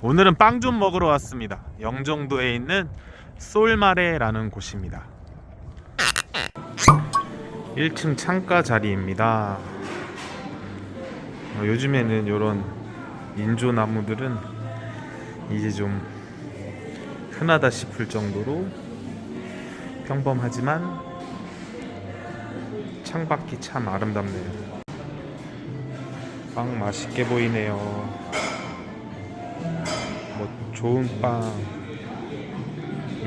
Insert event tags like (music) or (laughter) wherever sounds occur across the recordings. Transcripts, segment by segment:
오늘은 빵 좀 먹으러 왔습니다. 영종도에 있는 솔마레라는 곳입니다. 1층 창가 자리입니다. 어, 요즘에는 이런 인조 나무들은 이제 좀 흔하다 싶을 정도로 평범하지만 창밖이 참 아름답네요. 빵 맛있게 보이네요. 뭐 좋은 빵인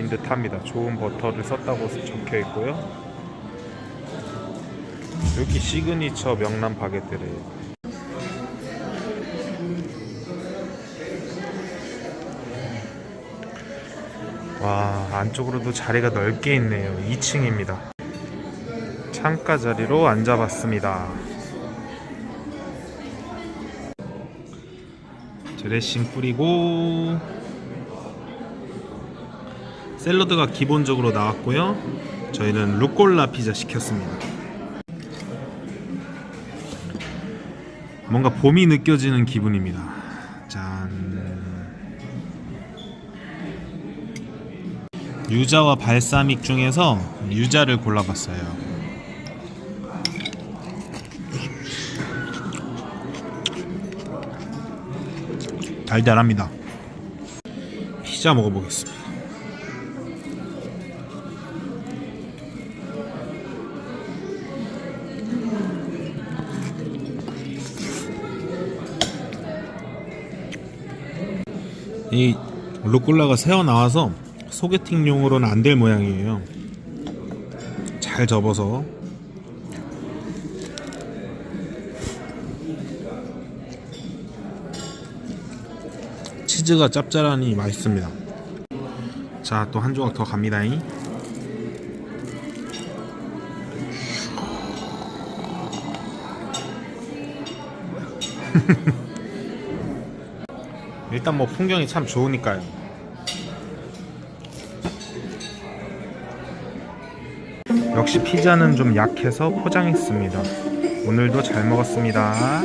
듯합니다. 좋은 버터를 썼다고 적혀 있고요. 여기 시그니처 명란 바게트래요. 와 안쪽으로도 자리가 넓게 있네요. 2층입니다. 창가 자리로 앉아봤습니다. 드레싱 뿌리고 샐러드가 기본적으로 나왔고요. 저희는 루꼴라 피자 시켰습니다. 뭔가 봄이 느껴지는 기분입니다. 짠. 유자와 발사믹 중에서 유자를 골라봤어요. 달달합니다. 피자 먹어보겠습니다. 이 루꼴라가 새어 나와서 소개팅용으로는 안 될 모양이에요. 잘 접어서 치즈가 짭짤하니 맛있습니다. 자, 또 한 조각 더 갑니다. 잉 (laughs) 일단 뭐 풍경이 참 좋으니까요. 역시 피자는 좀 약해서 포장했습니다. 오늘도 잘 먹었습니다.